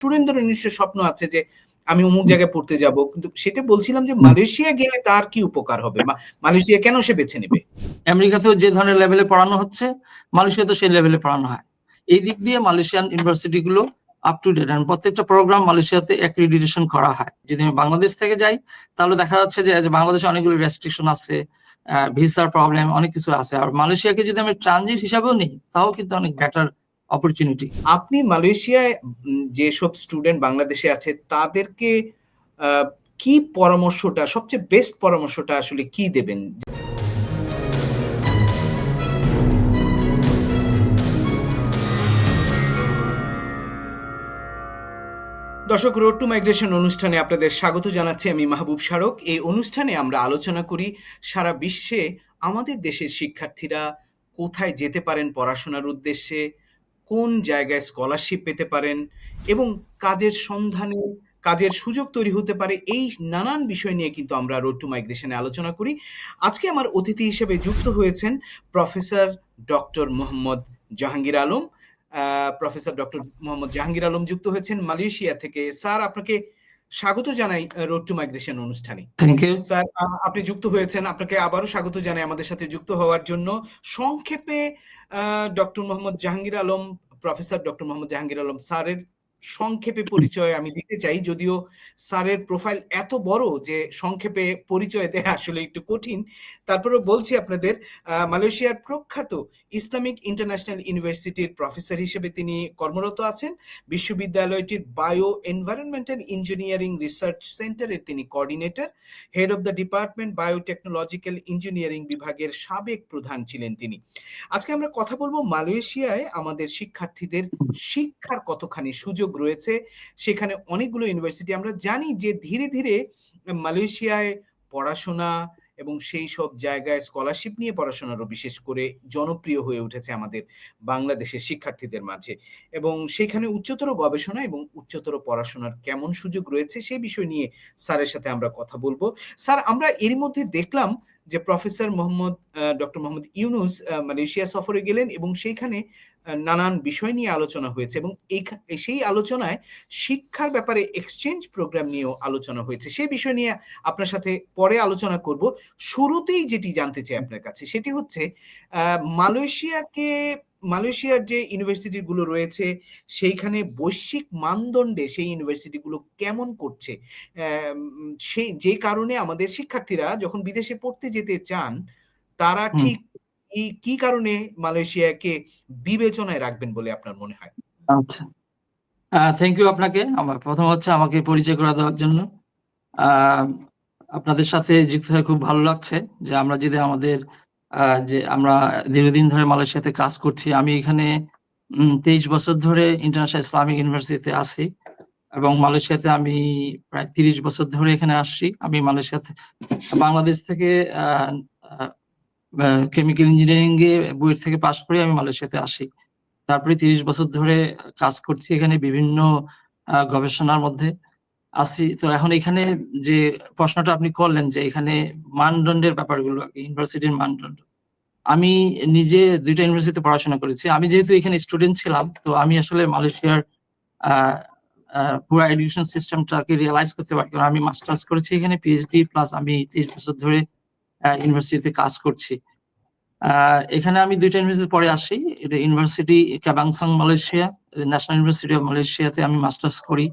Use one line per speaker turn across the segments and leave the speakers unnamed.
স্টুডেন্টদের নিশ্চয় স্বপ্ন আছে যে আমি অমুক জায়গায় পড়তে যাব। কিন্তু সেটা বলছিলাম যে মালয়েশিয়া গেলে তার কি উপকার হবে? মালয়েশিয়া কেন সে বেছে নেবে?
আমেরিকাতেও যে ধরনের লেভেলে পড়ানো হচ্ছে মালয়েশিয়াতেও সেই লেভেলে পড়ানো হয়। এই দিক দিয়ে মালয়েশিয়ান ইউনিভার্সিটি গুলো আপ টু ডেট এন্ড প্রত্যেকটা প্রোগ্রাম মালয়েশিয়াতে অ্যাক্রিডিটেশন করা হয়। যদি আমি বাংলাদেশ থেকে যাই, তাহলে দেখা যাচ্ছে যে বাংলাদেশে অনেকগুলো রেস্ট্রিকশন আছে ভিসার প্রবলেম অনেক কিছু আছে। আর মালয়েশিয়াকে যদি আমি ট্রানজিট হিসাবেও নিই, তাও কিন্তু অনেক বেটার অপরচুনিটি
আপনি মালয়েশিয়ায় যেসব স্টুডেন্ট বাংলাদেশে আছে, তাদেরকে কি পরামর্শটা, সবচেয়ে বেস্ট পরামর্শটা আসলে কি দেবেন? দর্শক রোড টু মাইগ্রেশন অনুষ্ঠানে আপনাদের স্বাগত জানাচ্ছি আমি মাহবুব স্মারক এই অনুষ্ঠানে আমরা আলোচনা করি সারা বিশ্বে আমাদের দেশের শিক্ষার্থীরা কোথায় যেতে পারেন পড়াশোনার উদ্দেশ্যে কোন জায়গায় স্কলারশিপ পেতে পারেন এবং কাজের সন্ধানে কাজের সুযোগ তৈরি হতে পারে এই নানান বিষয় নিয়ে কিন্তু আমরা রোড টু মাইগ্রেশনে আলোচনা করি। আজকে আমার অতিথি হিসেবে যুক্ত হয়েছেন professor doctor Mohammad Jahangir Alam. Professor doctor Mohammad Jahangir Alam যুক্ত হয়েছেন মালয়েশিয়া থেকে। স্যার আপনাকে স্বাগত জানাই রোড টু মাইগ্রেশন অনুষ্ঠানে।
থ্যাংক ইউ
স্যার আপনি যুক্ত হয়েছেন। আপনাকে আবারও স্বাগত জানাই আমাদের সাথে যুক্ত হওয়ার জন্য। সংক্ষেপে doctor Mohammad Jahangir Alam professor doctor Mohammad Jahangir Alam স্যারের সংক্ষেপে পরিচয় আমি দিতে চাই, যদিও স্যারের প্রোফাইল এত বড় যে সংক্ষেপে পরিচয় দেওয়া আসলে একটু কঠিন। তারপরেও বলছি আপনাদের মালয়েশিয়ার প্রখ্যাত ইসলামিক ইন্টারন্যাশনাল ইউনিভার্সিটির প্রফেসর হিসেবে তিনি কর্মরত আছেন। বিশ্ববিদ্যালয়টির বায়ো এনভায়রনমেন্টাল ইঞ্জিনিয়ারিং রিসার্চ সেন্টারের তিনি coordinator. Head of the department biotechnological engineering বিভাগের সাবেক প্রধান ছিলেন তিনি। আজকে আমরা কথা বলব মালয়েশিয়ায় আমাদের শিক্ষার্থীদের শিক্ষার কতখানি সুযোগ রয়েছে, সেখানে অনেকগুলো ইউনিভার্সিটি আমরা জানি যে ধীরে ধীরে মালয়েশিয়ায় পড়াশোনা এবং সেই সব জায়গায় স্কলারশিপ নিয়ে পড়াশোনারও বিশেষ করে জনপ্রিয় হয়ে উঠেছে আমাদের বাংলাদেশের শিক্ষার্থীদের মাঝে। এবং সেখানে উচ্চতর গবেষণা এবং উচ্চতর পড়াশোনার কেমন সুযোগ রয়েছে সেই বিষয় নিয়ে স্যারের সাথে আমরা কথা বলব। স্যার, আমরা এর মধ্যে দেখলাম যে professor Mohammad doctor Mohammad Yunus Malaysia সফরে গেলেন এবং সেইখানে নানান বিষয় নিয়ে আলোচনা হয়েছে এবং সেই আলোচনায় শিক্ষার ব্যাপারে এক্সচেঞ্জ প্রোগ্রাম নিয়েও আলোচনা হয়েছে। সেই বিষয় নিয়ে আপনার সাথে পরে আলোচনা করব। শুরুতেই যেটি জানতে চাই আপনার কাছে সেটি হচ্ছে মালয়েশিয়াকে মালয়েশিয়ার যে ইউনিভার্সিটি গুলো রয়েছে সেইখানে বৈশ্বিক মানদণ্ডে সেই ইউনিভার্সিটি গুলো কেমন করছে? সেই যে কারণে আমাদের শিক্ষার্থীরা যখন বিদেশে পড়তে যেতে চান তারা ঠিক কি কি কারণে মালয়েশিয়াকে বিবেচনায় রাখবেন বলে আপনার মনে হয়?
আচ্ছা। থ্যাংক ইউ আপনাকে। আমার প্রথম হচ্ছে আমাকে পরিচয় করে দেওয়ার জন্য। আহ, আপনাদের সাথে যুক্ত হয়ে খুব ভালো লাগছে যে আমরা যদি আমাদের যে আমরা দীর্ঘদিন ধরে মালয়েশিয়াতে কাজ করছি। আমি এখানে তেইশ বছর ধরে ইন্টারন্যাশনাল ইসলামিক ইউনিভার্সিটিতে আছি এবং মালয়েশিয়াতে আমি প্রায় তিরিশ বছর ধরে এখানে আসছি। আমি মালয়েশিয়াতে, বাংলাদেশ থেকে কেমিক্যাল ইঞ্জিনিয়ারিং এ বুয়েট থেকে পাশ করে আমি মালয়েশিয়াতে আসি। তারপরে তিরিশ বছর ধরে কাজ করছি এখানে বিভিন্ন গবেষণার মধ্যে। আছি। তো এখন এখানে যে প্রশ্নটা আপনি করলেন যে এখানে মানদণ্ডের ব্যাপারগুলো, ইউনিভার্সিটির মানদণ্ড। আমি নিজে দুইটা ইউনিভার্সিটিতে পড়াশোনা করেছি। আমি যেহেতু এখানে স্টুডেন্ট ছিলাম, তো আমি আসলে মালয়েশিয়ার পুরো এডুকেশন সিস্টেমটাকে রিয়েলাইজ করতে পারি। কারণ আমি মাস্টার্স করেছি এখানে পিএইচডি প্লাস আমি তিরিশ বছর ধরে ইউনিভার্সিটিতে কাজ করছি। এখানে আমি দুইটা ইউনিভার্সিটি পরে আসি। এটা university Kebangsaan Malaysia national university of মালয়েশিয়াতে আমি মাস্টার্স করি।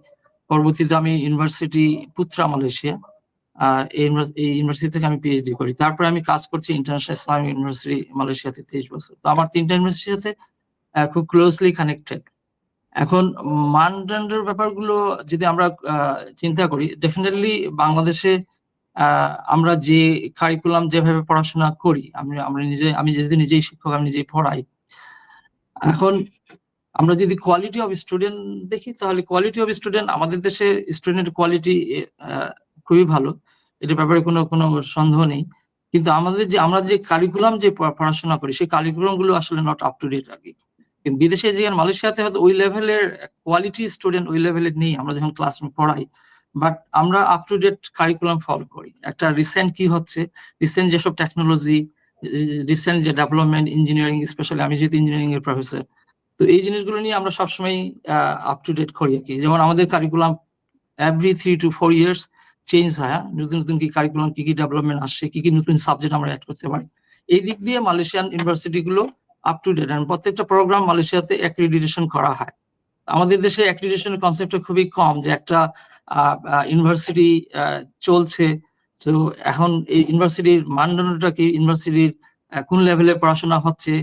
পরবর্তীতে আমি ইউনিভার্সিটি পুত্রা মালয়েশিয়া এই ইউনিভার্সিটি থেকে আমি পিএইচডি করি। তারপরে আমি কাজ করছি ইন্টারন্যাশনাল ইসলামিক ইউনিভার্সিটি মালয়েশিয়াতে তেইশ বছর। তো আমার তিনটা আহ, খুব ক্লোজলি কানেক্টেড এখন মানদণ্ডের ব্যাপারগুলো যদি আমরা চিন্তা করি ডেফিনেটলি বাংলাদেশে আমরা যে কারিকুলাম যেভাবে পড়াশোনা করি আমি আমরা নিজে আমি যেহেতু নিজেই শিক্ষক আমি নিজেই পড়াই। এখন আমরা যদি কোয়ালিটি অফ স্টুডেন্ট দেখি, তাহলে কোয়ালিটি অফ স্টুডেন্ট আমাদের দেশে স্টুডেন্টের কোয়ালিটি খুবই ভালো। এটার ব্যাপারে কোনো কোনো সন্দেহ নেই। কিন্তু আমাদের যে, আমরা যে কারিকুলাম যে পড়াশোনা করি, সেই কারিকুলামগুলো আসলে নট আপ টু ডেট আগে। কিন্তু বিদেশে যে, মালয়েশিয়াতে হয়তো ওই লেভেলের কোয়ালিটি স্টুডেন্ট ওই লেভেলের নেই, আমরা যখন ক্লাসরুম পড়াই। বাট আমরা up to date curriculum follow করি। একটা রিসেন্ট কি হচ্ছে? রিসেন্ট যেসব টেকনোলজি রিসেন্ট যে ডেভেলপমেন্ট ইঞ্জিনিয়ারিং স্পেশালি আমি যেহেতু ইঞ্জিনিয়ারিং এর প্রফেসর তো এই জিনিসগুলো নিয়ে আমরা সবসময় আপ টু ডেট করি আর কি। যেমন আমাদের curriculum every three two four years change হয় হ্যাঁ? নতুন নতুন কি কারিকুলাম কি কি ডেভেলপমেন্ট আসছে, কি কি নতুন সাবজেক্ট আমরা অ্যাড করতে পারি। এই দিক দিয়ে মালয়েশিয়ান ইউনিভার্সিটি গুলো আপ টু ডেট প্রত্যেকটা প্রোগ্রাম মালয়েশিয়াতে অ্যাক্রিডিটেশন করা হয়। আমাদের দেশে অ্যাক্রিডিটেশনের কনসেপ্টটা খুবই কম, যে একটা ইউনিভার্সিটি চলছে। তো এখন এই ইউনিভার্সিটির মানদণ্ডটা কি? ইউনিভার্সিটির কোন লেভেলে পড়াশোনা হচ্ছে?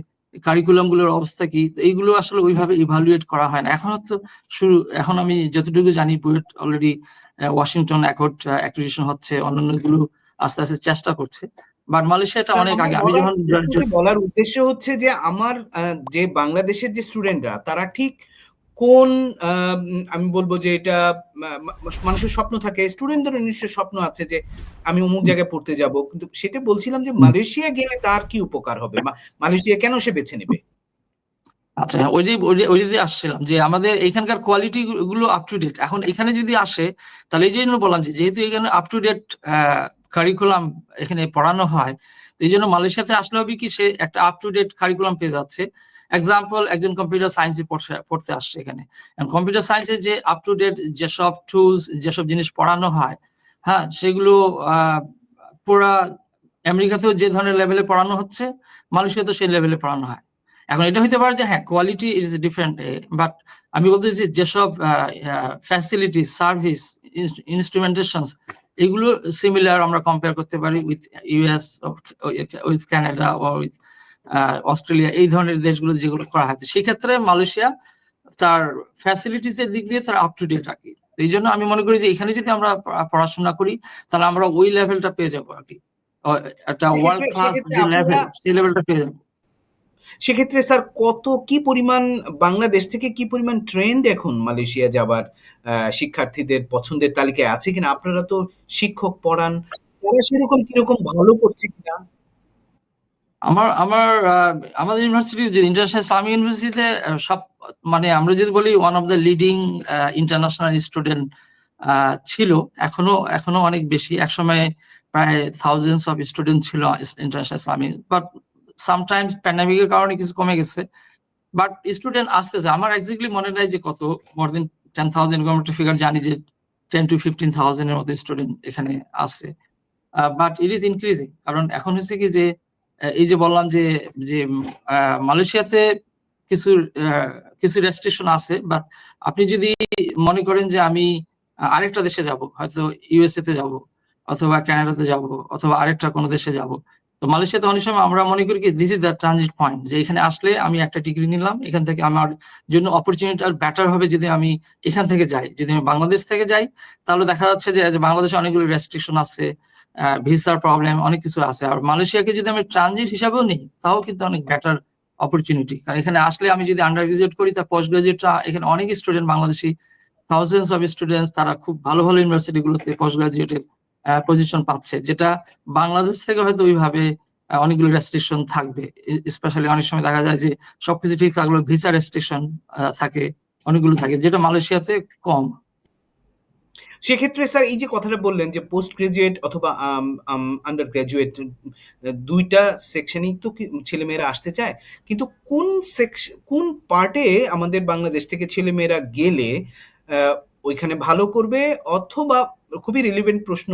কারিকুলামগুলোর অবস্থা কি? এইগুলো আসলে ওইভাবে ইভালুয়েট করা হয় না। এখন তো শুরু এখন আমি যতটুকু জানি BUET already Washington accord accreditation হচ্ছে অন্যান্যগুলো আস্তে আস্তে চেষ্টা করছে। বাট মালয়েশিয়াটা অনেক আগে আমি যখন
বলার উদ্দেশ্য হচ্ছে যে আমার যে বাংলাদেশের যে স্টুডেন্টরা তারা ঠিক কোন আমি বলব যে এটা মানুষের স্বপ্ন থাকে স্টুডেন্টদের নিশ্চয় স্বপ্ন আছে যে আমি অমুক জায়গায় পড়তে যাব। কিন্তু সেটা বলছিলাম যে মালয়েশিয়া গেলে তার কি উপকার হবে? মালয়েশিয়া কেন সে বেছে নেবে?
আচ্ছা হ্যাঁ, ওই যে ওই যে- ওই যে আসছিলাম যে আমাদের এখানকার কোয়ালিটি গুলো আপ টু ডেট এখন এখানে যদি আসে তাহলে এই জন্য বললাম যে যেহেতু এখানে আপ টু ডেট কারিকুলাম এখানে পড়ানো হয় তো এই জন্য মালয়েশিয়াতে আসলে হবে কি সে একটা আপ টু ডেট কারিকুলাম পেয়ে যাচ্ছে। এক্সাম্পল একজন কম্পিউটার সায়েন্স পড়তে আসছে এখানে। কম্পিউটার সায়েন্সে যে আপ টু ডেট যেসব টুলস যেসব জিনিস পড়ানো হয় হ্যাঁ সেগুলো পুরা আমেরিকাতেও যে ধরনের লেভেলে পড়ানো হচ্ছে, মালয়েশিয়াতেও সেই লেভেলে পড়ানো হয়। এখন এটা হইতে পারে যে হ্যাঁ কোয়ালিটি ইজ ডিফারেন্ট বাট আমি বলতে চাইছি যেসব ফ্যাসিলিটি সার্ভিস ইনস্ট্রুমেন্টেশন এগুলো সিমিলার আমরা কম্পেয়ার করতে পারি উইথ ইউএস উইথ ক্যানাডা ও উইথ অস্ট্রেলিয়া এই ধরনের দেশগুলো যেগুলো করা হয়। সেক্ষেত্রে মালয়েশিয়া তার ফ্যাসিলিটিস এর দিক দিয়ে তার আপ টু ডেট আর এই জন্য আমি মনে করি যে এখানে যদি আমরা পড়াশোনা করি তাহলে আমরা ওই লেভেলটা পেয়ে যাব আর কি একটা
সেক্ষেত্রে-
ওয়ার্ল্ড ক্লাস যে লেভেল সেই লেভেলটা পেয়ে যাব।
সেক্ষেত্রে স্যার কত কি পরিমাণ বাংলাদেশ থেকে কি পরিমাণ ট্রেন্ড এখন মালয়েশিয়া যাবার শিক্ষার্থীদের পছন্দের তালিকায় আছে কিনা? আপনারা তো শিক্ষক পড়ান তারা সেরকম কীরকম ভালো করছে কিনা?
আমার আমার আমাদের ইউনিভার্সিটি যে ইন্টারন্যাশনাল ইসলামিক ইউনিভার্সিটিতে সব মানে আমরা যদি বলি one of the leading international student ছিল, এখনও এখনও অনেক বেশি। একসময় প্রায় থাউজেন্ডস অফ স্টুডেন্ট ছিল ইন্টারন্যাশনাল ইসলামিক বাট সামটাইমস প্যান্ডামিকের কারণে কিছু কমে গেছে। বাট স্টুডেন্ট আসতেছে। আমার এক্সাক্টলি মনে নাই যে কত মোর দেন টেন থাউজেন্ড এরকম একটা ফিগার জানি যে টেন টু ফিফটিন থাউজেন্ড এর মতো স্টুডেন্ট এখানে আছে বাট ইট ইজ ইনক্রিজিং কারণ এখন হচ্ছে কি যে এই যে বললাম যে যে মালয়েশিয়াতে কিছু কিছু রেস্ট্রিকশন আছে বাট আপনি যদি মনে করেন যে আমি আরেকটা দেশে যাব, হয়তো ইউএসএ তে যাব, অথবা কানাডাতে যাব, অথবা আরেকটা কোনো দেশে যাব, তো মালয়েশিয়াতে অনেক সময় আমরা মনে করি কি this is the transit point যে এখানে আসলে আমি একটা ডিগ্রি নিলাম, এখান থেকে আমার জন্য অপরচুনিটি আর বেটার হবে যদি আমি এখান থেকে যাই, যদি আমি বাংলাদেশ থেকে যাই, তাহলে দেখা যাচ্ছে যে বাংলাদেশে অনেকগুলো রেস্ট্রিকশন আছে ভিসার প্রবলেম অনেক কিছু আছে। আর মালয়েশিয়াকে যদি আমি ট্রানজিট হিসাবেও নিই, তাও কিন্তু অনেক বেটার অপরচুনিটি কারণ এখানে আসলে আমি যদি আন্ডার গ্রাজুয়েট করি, তা পোস্ট গ্রাজুয়েটরা এখানে অনেক student Bangladeshi thousands of students তারা খুব ভালো ভালো ইউনিভার্সিটি গুলোতে পোস্ট গ্রাজুয়েটের পজিশন পাচ্ছে, যেটা বাংলাদেশ থেকে হয়তো ওইভাবে অনেকগুলো রেস্ট্রিকশন থাকবে। স্পেশালি অনেক সময় দেখা যায় যে, সবকিছু ঠিক থাকলেও ভিসা রেস্ট্রিকশন থাকে, অনেকগুলো থাকে, যেটা মালয়েশিয়াতে কম।
সেক্ষেত্রে স্যার, এই যে কথাটা বললেন যে পোস্ট গ্রাজুয়েট অথবা আন্ডার গ্রাজুয়েট দুইটা সেকশনেই তো ছেলেমেয়েরা আসতে চায়। কিন্তু কোন সেকশন কোন পার্টে আমাদের বাংলাদেশ থেকে ছেলেমেয়েরা গেলে ওইখানে ভালো করবে অথবা খুবই রিলিভেন্ট প্রশ্ন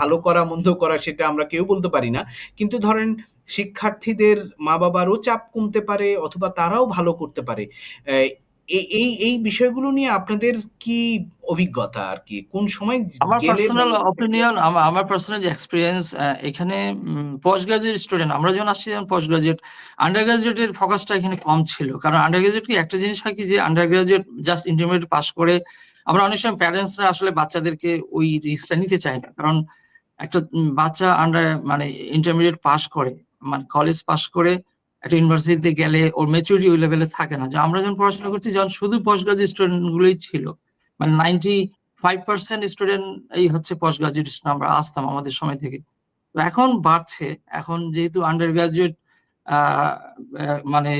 ভালো করা, মন্দ করা সেটা আমরা কেউ বলতে পারি না। কিন্তু ধরেন শিক্ষার্থীদের মা বাবারও চাপ কমতে পারে অথবা তারাও ভালো করতে পারে। এই এই এই বিষয়গুলো নিয়ে আপনাদের কি অভিজ্ঞতা আর কি? কোন সময়
আমার পার্সোনাল অপিনিয়ন আমার পার্সোনাল এক্সপিরিয়েন্স এখানে পোস্ট গ্রাজুয়েট স্টুডেন্ট আমরা যখন আসছি যেমন পোস্ট গ্রাজুয়েট আন্ডার গ্রাজুয়েটের ফোকাসটা এখানে কম ছিল। কারণ আন্ডার গ্রাজুয়েট কি একটা জিনিস হয় কি যে under graduate just intermediate pass করে আমরা অনেক সময় প্যারেন্টসরা আসলে বাচ্চাদেরকে ওই রিস্কটা নিতে চায় না। কারণ একটা বাচ্চা আন্ডার মানে ইন্টারমিডিয়েট পাস করে মানে কলেজ পাস করে একটা ইউনিভার্সিটিতে গেলে ওর মেচুরিটি ওই লেভেলে থাকে না। যে আমরা যখন পড়াশোনা করছি, যখন শুধু পোস্ট গ্রাজুয়েট স্টুডেন্ট গুলোই ছিল মানে নাইনটি ফাইভ পার্সেন্ট স্টুডেন্ট এই হচ্ছে পোস্ট গ্রাজুয়েট আমরা আসতাম আমাদের সময় থেকে। তো এখন বাড়ছে। এখন যেহেতু আন্ডার গ্রাজুয়েট মানে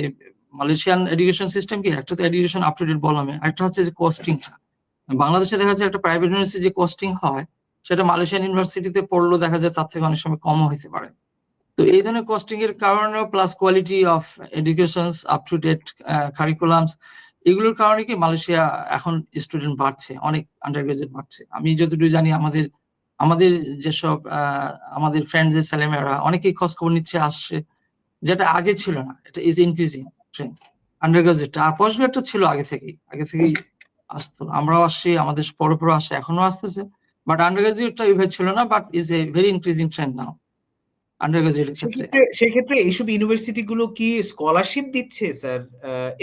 মালয়েশিয়ান এডুকেশন সিস্টেম কি? একটা তো এডুকেশন আপ টু ডেট বললাম একটা হচ্ছে যে কোস্টিংটা বাংলাদেশে দেখা যাচ্ছে একটা প্রাইভেট ইউনিভার্সিটি যে কোস্টিং হয়, সেটা মালয়েশিয়ান ইউনিভার্সিটিতে পড়লেও দেখা যায় তার থেকে অনেক সময় কমও হতে পারে। তো এই ধরনের কস্টিং এর কারণেও plus quality of education up to date curriculums এগুলোর কারণে কি মালয়েশিয়া এখন স্টুডেন্ট বাড়ছে, অনেক আন্ডার গ্রাজুয়েট বাড়ছে। আমি যতটুকু জানি আমাদের আমাদের যেসব আমাদের ফ্রেন্ডদের ছেলেমেয়েরা অনেকেই খোঁজ খবর নিচ্ছে আসছে, যেটা আগে ছিল না, এটা is increasing trend undergraduate আর গ্রাজুয়েটটা ছিল আগে থেকেই আগে থেকেই আসতো। আমরাও আসছি, আমাদের পরে পরে আসছে এখনও আসতেছে বাট আন্ডার গ্রাজুয়েটটা এইভাবে ছিল না but is a very increasing trend now under গ্রাজুয়েটের ক্ষেত্রে।
সেক্ষেত্রে এইসব ইউনিভার্সিটি গুলো কি স্কলারশিপ দিচ্ছে স্যার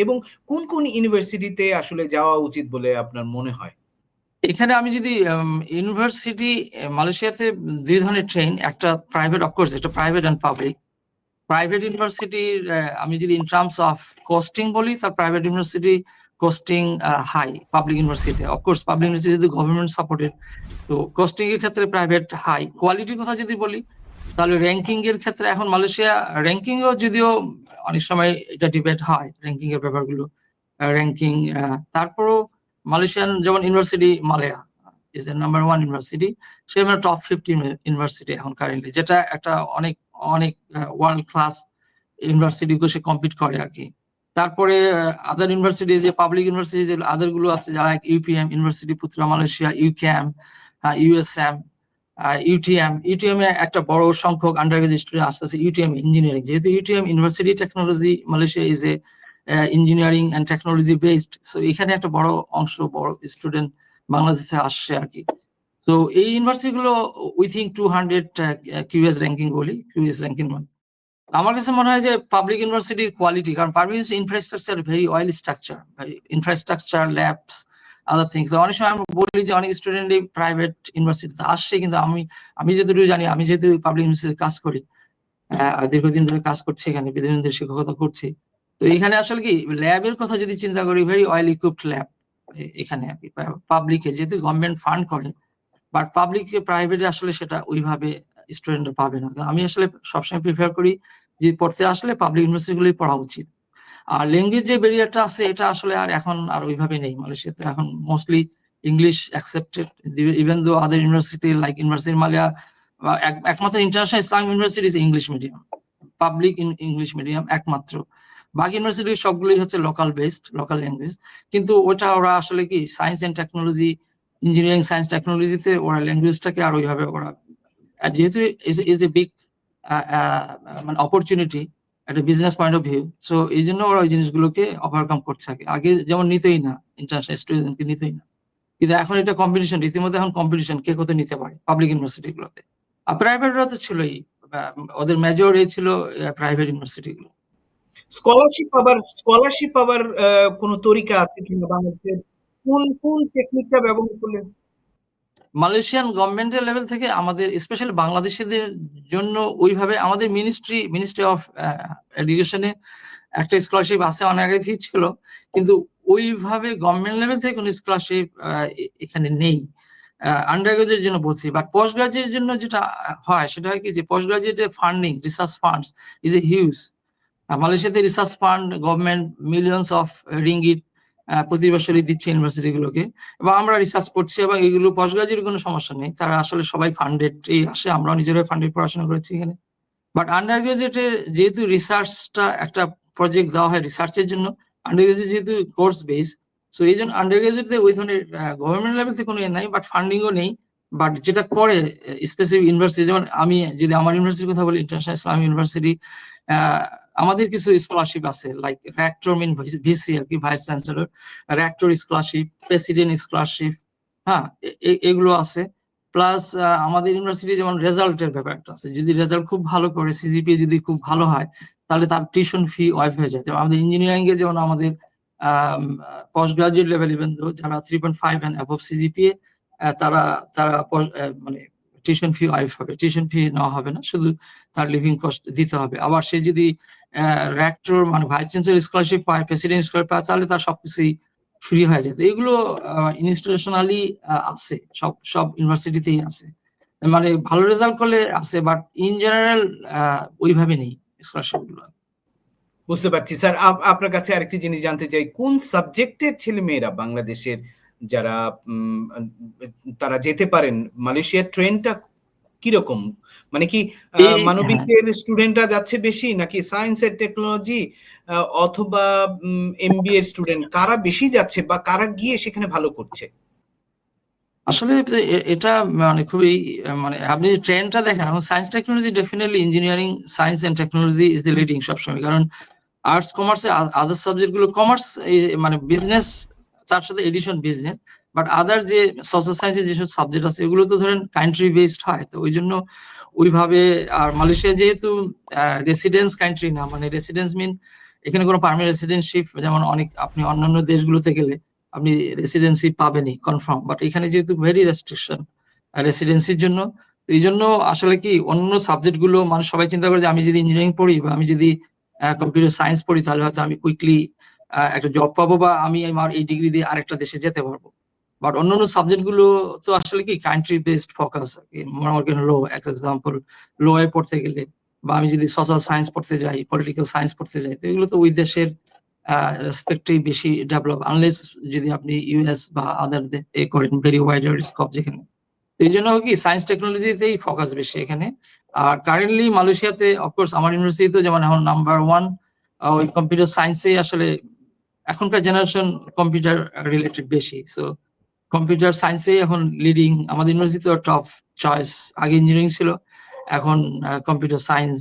এবং কোন কোন ইউনিভার্সিটিতে আসলে যাওয়া উচিত বলে আপনার মনে হয়?
এখানে আমি যদি ইউনিভার্সিটি মালয়েশিয়াতে দুই ধরনের ট্রেন একটা প্রাইভেট অফকোর্স এটা প্রাইভেট অ্যান্ড পাবলিক প্রাইভেট ইউনিভার্সিটির আমি যদি ইন টার্মস অফ কস্টিং বলি তার private university costing high public ইউনিভার্সিটিতে অফকোর্স পাবলিক ইউনিভার্সিটি যদি গভর্নমেন্ট সাপোর্টেড তো কস্টিং এর ক্ষেত্রে প্রাইভেট হাই কোয়ালিটির কথা যদি বলি তাহলে র্যাঙ্কিং এর ক্ষেত্রে এখন মালয়েশিয়া র্যাঙ্কিং ও যদিও অনেক সময় এটা ডিবেট হয় র্যাঙ্কিং এর ব্যাপারগুলো র্যাঙ্কিং তারপরও মালয়েশিয়ান যেমন university Malaya is a number one university সে মানে টপ ফিফটি ইউনিভার্সিটি এখন কারেন্টলি যেটা একটা অনেক অনেক ওয়ার্ল্ড ক্লাস ইউনিভার্সিটি সে কম্পিট করে আর কি। তারপরে আদার ইউনিভার্সিটি যে পাবলিক ইউনিভার্সিটি যে আদারগুলো আছে, যারা UPM university Putra Malaysia UKM USM UTM UTM এ একটা বড় সংখ্যক আন্ডার স্টুডেন্ট আসতেছে ইউটিএম ইঞ্জিনিয়ারিং যেহেতু UTM university technology Malaysia is a engineering and technology based so এখানে একটা বড় অংশ, বড় স্টুডেন্ট বাংলাদেশে আসছে আর কি তো এই ইউনিভার্সিটি গুলো we think two hundred QS ranking বলি কিউএস র্যাঙ্কিং মানে আমার কাছে মনে হয় যে পাবলিক ইউনিভার্সিটির কোয়ালিটি কারণ public infrastructure very well structure infrastructure labs other things অনেক সময় আমরা বলি যে অনেক স্টুডেন্টই প্রাইভেট ইউনিভার্সিটিতে আসছে, কিন্তু আমি আমি যতটুকু জানি, আমি যেহেতু পাবলিক ইউনিভার্সিটিতে কাজ করি দীর্ঘদিন ধরে কাজ করছি এখানে বিভিন্ন ধরে শিক্ষকতা করছি, তো এখানে আসলে কি ল্যাবের কথা যদি চিন্তা করি ভেরি অয়েল ইকুইপড ল্যাব এখানে আর কি পাবলিকে যেহেতু গভর্নমেন্ট ফান্ড করে বাট পাবলিকে প্রাইভেটে আসলে সেটা ওইভাবে স্টুডেন্ট পাবে না। আমি আসলে সবসময় প্রিফার করি যে পড়তে আসলে পাবলিক ইউনিভার্সিটিগুলোই পড়া উচিত। আর ল্যাঙ্গুয়েজ যে ব্যারিয়ারটা আছে, এটা আসলে আর এখন আর ওইভাবে নেই। মালয়েশিয়াতে এখন mostly English accepted even though other university like university Malaya একমাত্র international Islam university is English medium public in English medium একমাত্র। বাকি ইউনিভার্সিটি সবগুলোই হচ্ছে লোকাল বেসড লোকাল ল্যাঙ্গুয়েজ কিন্তু ওটা ওরা আসলে কি science and technology engineering science টেকনোলজিতে ওরা ল্যাঙ্গুয়েজটাকে আর ওইভাবে ওরা যেহেতু ইজ এ বিগ মানে অপরচুনিটি একটা business point of view so এই জন্য ওরা ওই জিনিসগুলোকে ওভারকাম করছে আগে। আগে যেমন নিতই না ইন্টারন্যাশনাল স্টুডেন্টকে নিতই না। কিন্তু এখন এটা কম্পিটিশন রীতিমতো এখন কম্পিটিশন কে কত নিতে পারে পাবলিক ইউনিভার্সিটি গুলোতে। আর প্রাইভেটরা তো ছিলই ওদের মেজর এই ছিল প্রাইভেট ইউনিভার্সিটি গুলো।
স্কলারশিপ পাবার স্কলারশিপ আহ, কোনো তরিকা আছে কিংবা বাংলাদেশের কোন কোন টেকনিকটা ব্যবহার করলে
মালয়েশিয়ান গভর্নমেন্টের লেভেল থেকে আমাদের স্পেশালি বাংলাদেশিদের জন্য ওইভাবে আমাদের মিনিস্ট্রি মিনিস্ট্রি অফ এডুকেশনে একটা স্কলারশিপ আছে, অনেক আগে থেকে ছিল, কিন্তু ওইভাবে গভর্নমেন্ট লেভেল থেকে কোনো স্কলারশিপ এখানে নেই। আন্ডার গ্রাজুয়েট জন্য বলছি বাট পোস্ট গ্রাজুয়েটের জন্য যেটা হয়, সেটা হয় কি যে post গ্রাজুয়েটের funding research funds is a huge মালয়েশিয়াতে research fund government millions of ringgit প্রতি বছরই দিচ্ছে ইউনিভার্সিটি গুলোকে। এবং আমরা রিসার্চ করছি এবং এগুলো গ্রাজুয়েট কোনো সমস্যা নেই। তারা আসলে সবাই ফান্ডেড এই আসে, আমরাও নিজেরাই ফান্ডেড পড়াশোনা করেছি এখানে। বাট আন্ডার গ্রাজুয়েটের যেহেতু রিসার্চটা একটা প্রজেক্ট দেওয়া হয় রিসার্চের জন্য আন্ডার গ্রাজুয়েট যেহেতু কোর্স বেস সো এই জন্য আন্ডার গ্রাজুয়েটে ওই ধরনের গভর্নমেন্ট লেভেল থেকে কোনো ইয়ে নাই বাট ফান্ডিংও নেই। বাট যেটা করে স্পেসিফিক ইউনিভার্সিটি যেমন আমি যদি আমার ইউনিভার্সিটির কথা বলি ইন্টারন্যাশনাল ইসলাম ইউনিভার্সিটি আমাদের কিছু স্কলারশিপ আছে লাইক র্যাক্টর মিন ভিসি আর কি vice chancellor rector scholarship president scholarship হ্যাঁ এগুলো আছে। প্লাস আমাদের ইউনিভার্সিটি যেমন রেজাল্টের ব্যাপার একটা আছে। যদি রেজাল্ট খুব ভালো করে সিজিপি যদি খুব ভালো হয়, তাহলে তার টিউশন ফি ওয়াইফ হয়ে যায়। যেমন আমাদের ইঞ্জিনিয়ারিং এ যেমন আমাদের পোস্ট গ্রাজুয়েট লেভেল ইভেন যারা three point five and above CGPA তারা তারা মানে টিউশন ফি ওয়াইফ হবে টিউশন ফি নেওয়া হবে না, শুধু তার লিভিং কস্ট দিতে হবে। আবার সে যদি র্যাক্টর মানে ভাইস চ্যান্সেলর স্কলারশিপ পায় প্রেসিডেন্ট স্কলার পায়, তাহলে তার সবকিছুই ফ্রি হয়ে যায়। তো এগুলো ইনস্টিটিউশনালি আছে, সব সব ইউনিভার্সিটিতেই আছে। মানে ভালো রেজাল্ট করলে আছে বাট ইন জেনারেল ওইভাবে নেই স্কলারশিপগুলো।
বুঝতে পারছি। স্যার আপনার কাছে আরেকটি জিনিস জানতে চাই। কোন সাবজেক্টের ছেলে মেয়েরা বাংলাদেশের যারা তারা যেতে পারেন। মালয়েশিয়ার ট্রেনটা কীরকম? মানে কি
হ্যাঁ।
মানবিকের স্টুডেন্টরা যাচ্ছে বেশি নাকি সায়েন্স এর টেকনোলজি অথবা এমবিএ স্টুডেন্ট কারা বেশি যাচ্ছে বা কারা গিয়ে সেখানে ভালো করছে?
আসলে এটা মানে খুবই মানে আপনি ট্রেন্ডটা দেখেন এখন science technology definitely engineering science and technology is the leading সবসময়। কারণ আর্টস কমার্সে আদার সাবজেক্টগুলো কমার্স মানে বিজনেস তার সাথে এডিশন বিজনেস বাট আদার যে সোশ্যাল সায়েন্সের যেসব সাবজেক্ট আছে, এগুলো তো ধরেন কান্ট্রি বেসড হয়, তো ওই জন্য ওইভাবে আর মালয়েশিয়া যেহেতু রেসিডেন্স কান্ট্রি না মানে রেসিডেন্স মিন এখানে কোনো পারমানেন্ট রেসিডেন্টশিপ যেমন অনেক আপনি অন্যান্য দেশগুলোতে গেলে আপনি রেসিডেন্সি পাবেনই কনফার্ম বাট এখানে যেহেতু ভেরি রেস্ট্রিকশন রেসিডেন্সির জন্য, তো এই জন্য আসলে কি অন্য সাবজেক্টগুলো মানুষ সবাই চিন্তা করে যে আমি যদি ইঞ্জিনিয়ারিং পড়ি বা আমি যদি কম্পিউটার সায়েন্স পড়ি, তাহলে হয়তো আমি কুইকলি একটা জব পাবো বা আমি আমার এই ডিগ্রি দিয়ে আরেকটা দেশে যেতে পারব। বাট অন্যান্য সাবজেক্টগুলো তো আসলে কি country based focus law example law এ পড়তে গেলে বা আমি যদি সোশ্যাল সায়েন্স পড়তে যাই পলিটিক্যাল সায়েন্স পড়তে যাই, তো এগুলো তো ওই দেশের রেসপেক্টেই বেশি ডেভেলপ আনলেস যদি আপনি ইউএস বা আদার এ করেন ভেরি ওয়াইডার স্কোপ যেখানে। এই জন্য কি সায়েন্স টেকনোলজিতেই ফোকাস বেশি এখানে। আর কারেন্টলি মালয়েশিয়াতে অফকোর্স আমার ইউনিভার্সিটি তো যেমন এখন নাম্বার ওয়ান ওই কম্পিউটার সায়েন্সে আসলে এখনকার জেনারেশন কম্পিউটার রিলেটেড বেশি সো কম্পিউটার সায়েন্সে এখন লিডিং আমাদের ইউনিভার্সিটি টপ চয়েস আগে ইঞ্জিনিয়ারিং ছিল এখন কম্পিউটার সায়েন্স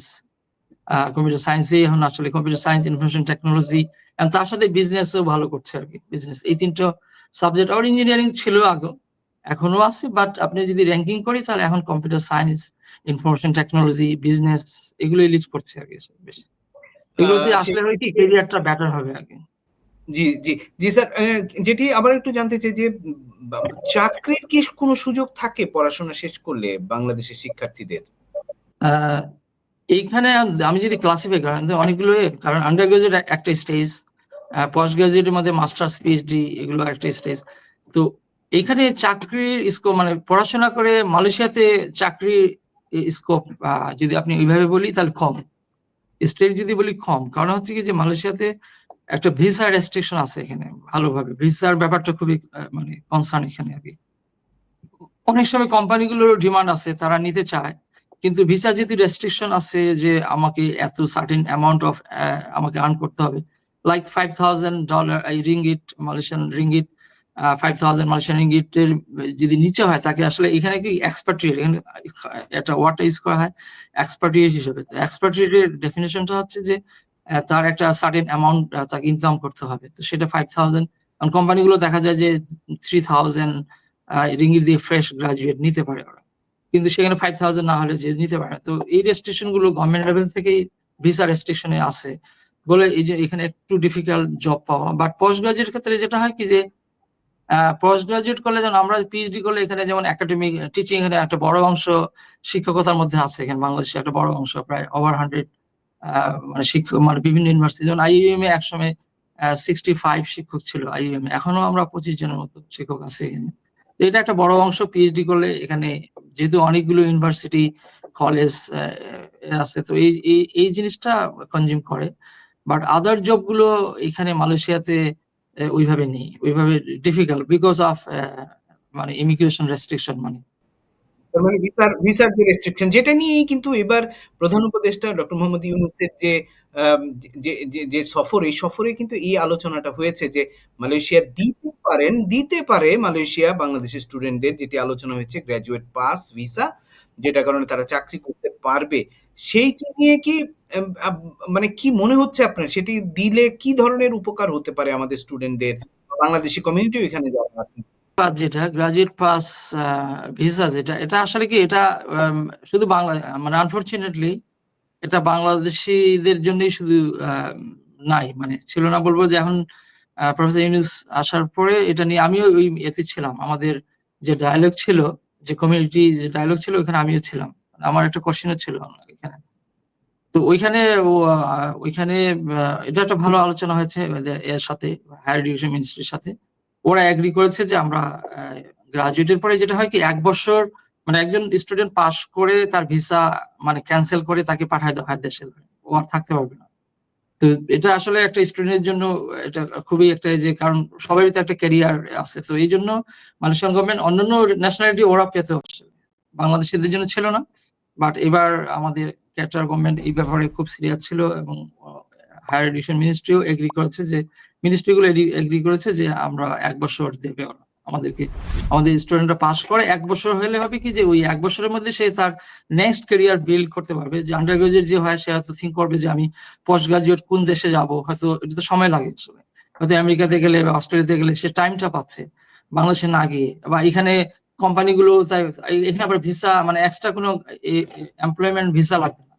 কম্পিউটার সায়েন্সে এখন আসলে কম্পিউটার সায়েন্স ইনফরমেশন টেকনোলজি এবং তার সাথে বিজনেসও ভালো করছে আর কি বিজনেস এই তিনটা সাবজেক্ট আর ইঞ্জিনিয়ারিং ছিল আগে এখনও আছে বাট আপনি যদি র্যাঙ্কিং করি তাহলে এখন computer science information technology business এগুলোই লিড করছে আর কি বেশি। এগুলোতে আসলে হয় কি ক্যারিয়ারটা বেটার হবে আগে
জি জি জি স্যার যেটি আবার একটু জানতে চাই যে চাকরির কি কোনো সুযোগ থাকে পড়াশোনা শেষ করলে বাংলাদেশের শিক্ষার্থীদের?
এইখানে আমি যদি ক্লাসিফাই করি অনেকগুলো কারণ আন্ডার গ্রাজুয়েট একটা স্টেজ পোস্ট গ্রাজুয়েটের মধ্যে মাস্টার্স পিএইচডি এগুলো একটা স্টেজ তো এইখানে চাকরির স্কোপ মানে পড়াশোনা করে মালয়েশিয়াতে চাকরির স্কোপ যদি আপনি ওইভাবে বলি তাহলে কম। স্টেট যদি বলি কম, কারণ হচ্ছে কি যে মালয়েশিয়াতে একটা ভিসা রেস্ট্রিকশন আছে এখানে, ভালোভাবে। ভিসার ব্যাপারটা খুবই মানে কনসার্ন এখানে আর কি। অনেক সময় কোম্পানিগুলোর ডিমান্ড আছে, তারা নিতে চায়। কিন্তু ভিসা যেহেতু রেস্ট্রিকশন আছে যে আমাকে এত সার্টেন অ্যামাউন্ট অফ আমাকে আর্ন করতে হবে লাইক ফাইভ থাউজেন্ড ডলার এই ringgit Malaysian ringgit five thousand Malaysian রিঙ্গিটের যদি নিচে হয়, তাকে আসলে এখানে কি এক্সপার্ট্রিয়েট এখানে একটা ওয়ার্ডটা ইউজ করা হয় এক্সপার্ট্রিয়েট হিসেবে। তো এক্সপার্ট্রিয়েটের ডেফিনেশনটা হচ্ছে যে তার একটা সার্টেন অ্যামাউন্ট তাকে ইনকাম করতে হবে। তো সেটা ফাইভ থাউজেন্ড কারণ কোম্পানিগুলো দেখা যায় যে থ্রি থাউজেন্ড রিঙ্গিট দিয়ে ফ্রেশ গ্রাজুয়েট নিতে পারে ওরা। কিন্তু সেখানে ফাইভ থাউজেন্ড না হলে যে নিতে পারে। তো এই রেস্ট্রিকশনগুলো গভর্নমেন্ট লেভেল থেকেই ভিসা রেস্ট্রিকশনে আছে বলে এই যে এখানে একটু ডিফিকাল্ট জব পাওয়া। বাট পোস্ট গ্রাজুয়েট ক্ষেত্রে যেটা হয় কি যে পোস্ট গ্রাজুয়েট করলে যেমন আমরা পিএইচডি করলে এখানে যেমন একাডেমিক টিচিং এখানে একটা বড় অংশ শিক্ষকতার মধ্যে আছে। এখানে বাংলাদেশে একটা বড় অংশ, প্রায় ওভার হান্ড্রেড মানে শিক্ষক মানে বিভিন্ন ইউনিভার্সিটি যেমন আইইএম এ একসময় সিক্সটি ফাইভ শিক্ষক ছিল আইইএম এখনও আমরা পঁচিশ জনের মতো শিক্ষক আছে এখানে। এটা একটা বড় অংশ পিএইচডি করলে এখানে যেহেতু অনেকগুলো ইউনিভার্সিটি কলেজ আছে, তো এই, এই- জিনিসটা কনজিউম করে। বাট আদার জবগুলো এখানে মালয়েশিয়াতে ওইভাবে নেই। ওইভাবে ডিফিকাল্ট বিকজ অফ মানে ইমিগ্রেশন রেস্ট্রিকশন মানে।
তার মানে ভিসার ভিসার যে রেস্ট্রিকশন যেটা নিয়েই কিন্তু এবার প্রধান উপদেষ্টা ডক্টর মোহাম্মদ ইউনুসের যে যে সফর, এই সফরে কিন্তু এই আলোচনাটা হয়েছে যে মালয়েশিয়া দিতে পারেন, দিতে পারে মালয়েশিয়া বাংলাদেশের স্টুডেন্টদের যেটি আলোচনা হয়েছে গ্র্যাজুয়েট পাস ভিসা যেটা কারণে তারা চাকরি করতে পারবে। সেইটি নিয়ে কি মানে কি মনে হচ্ছে আপনার? সেটি দিলে কি ধরনের উপকার হতে পারে আমাদের স্টুডেন্টদের বাংলাদেশি কমিউনিটিও এখানে যারা আছে
পাস যেটা গ্রাজুয়েট পাস ভিসা যেটা, এটা আসলে কি, এটা শুধু বাংলা মানে আনফরচুনেটলি এটা বাংলাদেশিদের জন্যই শুধু নাই মানে ছিল না বলব যে এখন প্রফেসর ইউনুস আসার পরে এটা নিয়ে আমিও ওই এতে ছিলাম। আমাদের যে ডায়ালগ ছিল, যে কমিউনিটি যে ডায়ালগ ছিল, ওখানে আমিও ছিলাম। আমার একটা কোশ্চেনও ছিল এখানে। তো ওইখানে ওইখানে এটা একটা ভালো আলোচনা হয়েছে এর সাথে হায়ার এডুকেশন মিনিস্ট্রির সাথে। ওরা এগ্রি করেছে যে আমরা গ্রাজুয়েটের পরে যেটা হয় কি, এক বছর মানে একজন স্টুডেন্ট পাশ করে তার ভিসা মানে ক্যান্সেল করে তাকে পাঠায় দেওয়া হয় দেশে ও আর থাকতে পারবে না। তো এটা আসলে একটা স্টুডেন্টের জন্য এটা খুবই একটা যে, কারণ সবারই তো একটা ক্যারিয়ার আছে। তো এই জন্য মালয়েশিয়ান গভর্নমেন্ট অন্যান্য ন্যাশনালিটি ওরা পেতে হচ্ছে। বাংলাদেশিদের জন্য ছিল না বাট এবার আমাদের ক্যাটার গভর্নমেন্ট এই ব্যাপারে খুব সিরিয়াস ছিল এবং হায়ার এডুকেশন মিনিস্ট্রিও এগ্রি করেছে যে মিনিস্ট্রিগুলো এগ্রি করেছে যে আমরা এক বছর দেবে ওরা। আমাদেরকে, আমাদের স্টুডেন্টরা পাস করে এক বছর হলে হবে কি যে ওই এক বছরের মধ্যে সে তার নেক্সট ক্যারিয়ার বিল্ড করতে পারবে। যে আন্ডার গ্রাজুয়েট যে হয়, সে হয়তো থিঙ্ক করবে যে আমি পোস্ট গ্রাজুয়েট কোন দেশে যাব, হয়তো এটা তো সময় লাগে আসলে। হয়তো আমেরিকাতে গেলে বা অস্ট্রেলিয়াতে গেলে সে টাইমটা পাচ্ছে বাংলাদেশে না গিয়ে। বা এখানে কোম্পানিগুলো তাই এখানে আবার ভিসা মানে এক্সট্রা কোনো এমপ্লয়মেন্ট ভিসা লাগবে না।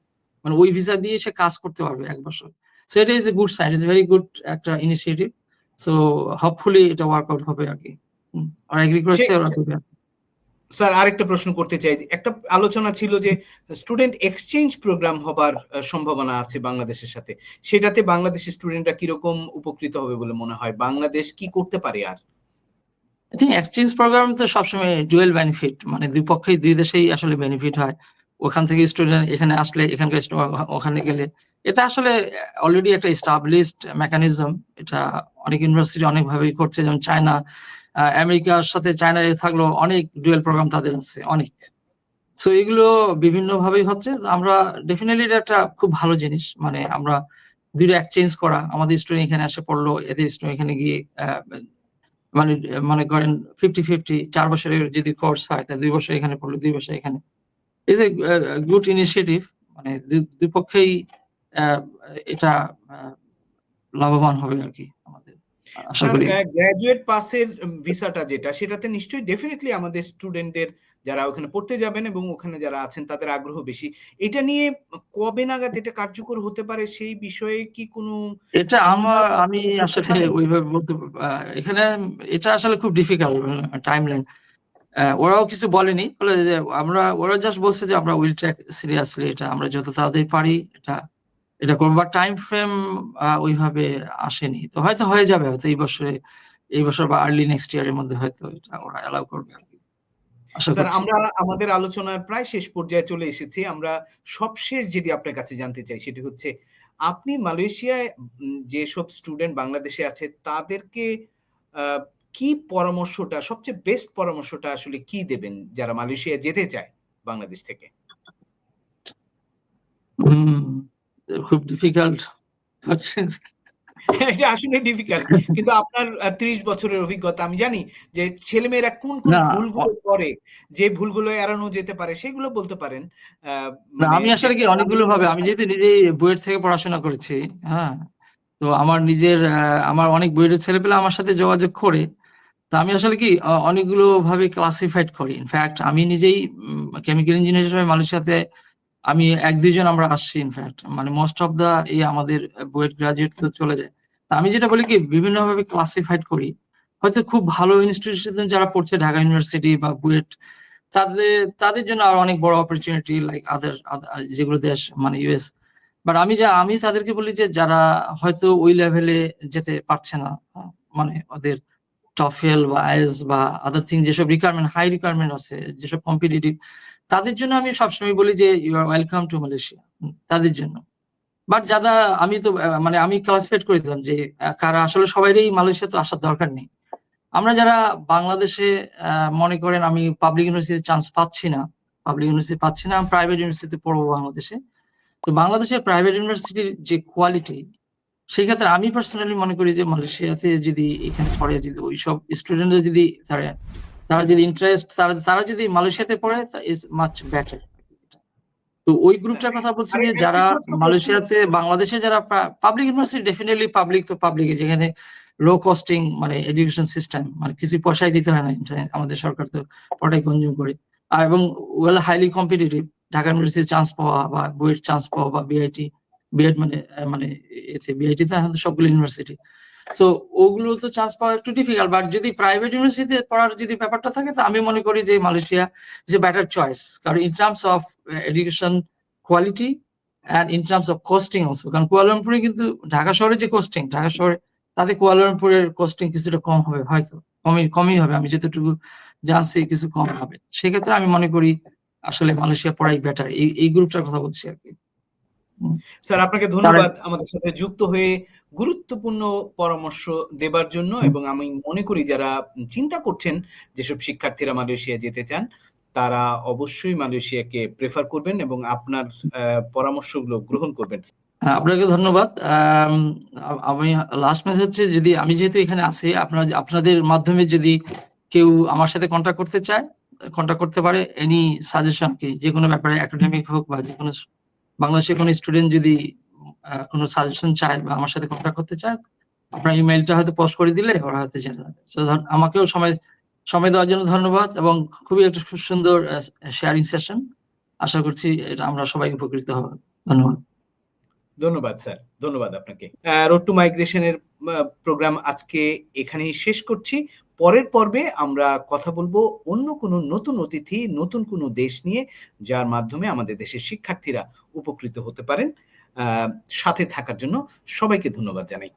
মানে ওই ভিসা দিয়ে সে কাজ করতে পারবে এক বছর। সো এটা is a good sign is very good একটা ইনিশিয়েটিভ সো হোপফুলি এটা ওয়ার্কআউট হবে আর কি। ওরা এগ্রি করেছে ওরা আর।
স্যার আরেকটা প্রশ্ন করতে চাই। একটা আলোচনা ছিল যে স্টুডেন্ট এক্সচেঞ্জ প্রোগ্রাম হবার সম্ভাবনা আছে বাংলাদেশের সাথে। সেটাতে বাংলাদেশের স্টুডেন্টরা কীরকম উপকৃত হবে বলে মনে হয়? বাংলাদেশ কি করতে পারে আর?
আই থিঙ্ক এক্সচেঞ্জ প্রোগ্রাম তো সবসময় ডুয়েল বেনিফিট মানে দুই পক্ষেই দুই দেশেই আসলে বেনিফিট হয়। ওখান থেকে স্টুডেন্ট এখানে আসলে, এখানকার ওখানে গেলে। এটা আসলে অলরেডি একটা এস্টাবলিশড মেকানিজম এটা অনেক ইউনিভার্সিটি অনেকভাবেই করছে, যেমন চায়না আমেরিকার সাথে চায়নার থাকলেও অনেক ডুয়েল প্রোগ্রাম তাদের আছে, অনেক। সো এগুলো বিভিন্ন ভাবেই হচ্ছে। আমরা ডেফিনেটলি এটা একটা খুব ভালো জিনিস। মানে আমরা দুইটা এক্সচেঞ্জ করা। আমাদের স্টুডেন্ট এখানে এসে পড়ল, এদের স্টুডেন্ট এখানে গিয়ে মানে মনে করেন ফিফটি ফিফটি চার বছরের যদি কোর্স হয়, তাহলে দুই বছর এখানে পড়ল, দুই বছর এখানে। ইজ এ গুড ইনিশিয়েটিভ মানে দুই- পক্ষেই এটা লাভবান হবে আর কি আমাদের।
গ্র্যাজুয়েট পাসের ভিসাটা যেটা সেটাতে নিশ্চয়ই ডেফিনেটলি আমাদের স্টুডেন্টদের যারা ওখানে পড়তে যাবেন এবং ওখানে যারা আছেন তাদের আগ্রহ বেশি। এটা নিয়ে কবে নাগাদ এটা কার্যকর হতে পারে সেই বিষয়ে কি কোনো
এটা আমার আমি আসলে ওইভাবে বলতে এখানে এটা আসলে খুব ডিফিকাল্ট টাইম লাইন ওরাও কিছু বলেনি। বলে যে আমরা ওরা জাস্ট বলছে যে আমরা উইল টেক সিরিয়াসলি এটা আমরা যত তাড়াতাড়ি পারি এটা এটা করব। টাইম ফ্রেম ওইভাবে আসেনি। তো হয়তো হয়ে যাবে হয়তো এই বছরে এই বছর বা আর্লি নেক্সট ইয়ারের মধ্যে হয়তো এটা ওরা অ্যালাউ করবে আর কি।
স্যার আমরা আমাদের আলোচনার প্রায় শেষ পর্যায়ে চলে এসেছি। আমরা সবশেষ যদি আপনার কাছে জানতে চাই সেটি হচ্ছে আপনি মালয়েশিয়ায় যেসব স্টুডেন্ট বাংলাদেশে আছে তাদেরকে আহ, কি পরামর্শটা সবচেয়ে বেস্ট পরামর্শটা আসলে কি দেবেন যারা মালয়েশিয়া যেতে চায় বাংলাদেশ থেকে?
হুম, খুব ডিফিকাল্ট
এটা আসলে ডিফিকাল্ট কিন্তু আপনার ত্রিশ বছরের অভিজ্ঞতা আমি জানি যে ছেলেমেয়েরা কোন কোন ভুলগুলো করে যে ভুলগুলো এড়ানো যেতে পারে সেগুলো বলতে পারেন আহ, মানে
আমি আসলে কি অনেকগুলো ভাবে আমি যেহেতু নিজেই বুয়েট থেকে পড়াশোনা করেছি হ্যাঁ তো আমার নিজের আমার অনেক বুয়েটের ছেলেপেলে আমার সাথে যোগাযোগ করে তা আমি আসলে কি অনেকগুলো ভাবে ক্লাসিফাইড করি। ইনফ্যাক্ট আমি নিজেই কেমিক্যাল ইঞ্জিনিয়ার হিসেবে মালয়েশিয়াতে আমি এক দুইজন আমরা আসছি ইনফ্যাক্ট মানে মোস্ট অফ দা এই আমাদের বুয়েট গ্রাজুয়েট তো চলে যায়। তা আমি যেটা বলি কি, বিভিন্ন ভাবে ক্লাসিফাইড করি। হয়তো খুব ভালো ইনস্টিটিউশন যারা পড়ছে, ঢাকা ইউনিভার্সিটি বা বুয়েট, তাদের তাদের জন্য আর অনেক বড় অপরচুনিটি লাইক আদার যেগুলো দেশ মানে ইউএস বাট আমি যা, আমি তাদেরকে বলি যে, যারা হয়তো ওই লেভেলে যেতে পারছে না মানে ওদের টফেল বা আইএস বা আদার থিং যেসব রিকোয়ারমেন্ট হাই রিকোয়ারমেন্ট আছে, যেসব কম্পিটিটিভ তাদের জন্য আমি সবসময় বলি যে you are welcome to Malaysia তাদের জন্য। বাট যারা আমি তো মানে আমি ক্লাসিফাইড করে দিলাম যে কারা আসলে সবাইরই মালয়েশিয়া তো আসার দরকার নেই। আমরা যারা বাংলাদেশে মনে করেন আমি পাবলিক ইউনিভার্সিটি চান্স পাচ্ছি না পাবলিক ইউনিভার্সিটি পাচ্ছি না, আমি প্রাইভেট ইউনিভার্সিটিতে পড়ব বাংলাদেশে। তো বাংলাদেশের প্রাইভেট ইউনিভার্সিটির যে কোয়ালিটি সেই ক্ষেত্রে আমি পার্সোনালি মনে করি যে মালয়েশিয়াতে যদি এখানে পড়ে যদি ওইসব স্টুডেন্টরা যদি তারা তারা যদি ইন্টারেস্ট তারা তারা যদি মালয়েশিয়াতে পড়ে ইজ মাচ বেটার তো ওই গ্রুপটার কথা বলছি যে যারা মালয়েশিয়াতে বাংলাদেশে যারা পাবলিক ইউনিভার্সিটি ডেফিনেটলি পাবলিক তো পাবলিক যেখানে লো কস্টিং মানে এডুকেশন সিস্টেম মানে কিছু পয়সাই দিতে হয় না আমাদের সরকার তো পড়াই কনজিউম করে। আর এবং well highly competitive Dhaka university chance পাওয়া বা বুয়েট চান্স পাওয়া বা বিআইটি বিএড মানে মানে বিআইটি তো এখন তো সবগুলো ইউনিভার্সিটি তো ওগুলো তো চান্স পাওয়া একটু ডিফিকাল্ট বাট যদি প্রাইভেট ইউনিভার্সিটিতে পড়ার যদি ব্যাপারটা থাকে, তো আমি মনে করি যে মালয়েশিয়া এ বেটার চয়েস কারণ in terms of education quality and in terms of costing also কারণ কুয়ালালামপুরে কিন্তু ঢাকা শহরে যে কস্টিং ঢাকা শহরে তাতে কুয়ালালামপুরের কস্টিং কিছুটা কম হবে, হয়তো। কমই কমই হবে, আমি যতটুকু জানছি কিছু কম হবে। সেক্ষেত্রে আমি মনে করি আসলে মালয়েশিয়া পড়াই বেটার এই এই গ্রুপটার কথা বলছি আর কি।
স্যার আপনাকে ধন্যবাদ আমাদের সাথে যুক্ত হয়ে গুরুত্বপূর্ণ পরামর্শ দেবার জন্য এবং আমি মনে করি যারা চিন্তা করছেন যেসব শিক্ষার্থীরা মালয়েশিয়া যেতে চান তারা অবশ্যই মালয়েশিয়াকে প্রেফার করবেন এবং আপনার পরামর্শগুলো গ্রহণ করবেন।
হ্যাঁ, আপনাকে ধন্যবাদ। আম, আমি লাস্ট মেসেজ হচ্ছে যদি আমি যেহেতু এখানে আছি আপনারা আপনাদের মাধ্যমে যদি কেউ আমার সাথে কন্ট্যাক্ট করতে চায় কন্ট্যাক্ট করতে পারে এনি সাজেশন কি যে কোনো ব্যাপারে একাডেমিক হোক বা যে কোনো বাংলাদেশের কোনো স্টুডেন্ট যদি কোনো সাজেশন চায় বা আমার সাথে কন্ট্যাক্ট করতে চায় আপনার ইমেলটা হয়তো পোস্ট করে দিলে ওরা হয়তো জেনে যাবে So, আমাকেও সময় সময় দেওয়ার জন্য ধন্যবাদ এবং খুবই একটা খুব সুন্দর শেয়ারিং সেশন আশা করছি এটা আমরা সবাই উপকৃত হব। ধন্যবাদ।
ধন্যবাদ স্যার। ধন্যবাদ আপনাকে। রোড টু মাইগ্রেশনের প্রোগ্রাম আজকে এখানেই শেষ করছি। পরের পর্বে আমরা কথা বলব অন্য কোনো নতুন অতিথি, নতুন কোনো দেশ নিয়ে, যার মাধ্যমে আমাদের দেশের শিক্ষার্থীরা উপকৃত হতে পারেন। সাথে থাকার জন্য সবাইকে ধন্যবাদ জানাই।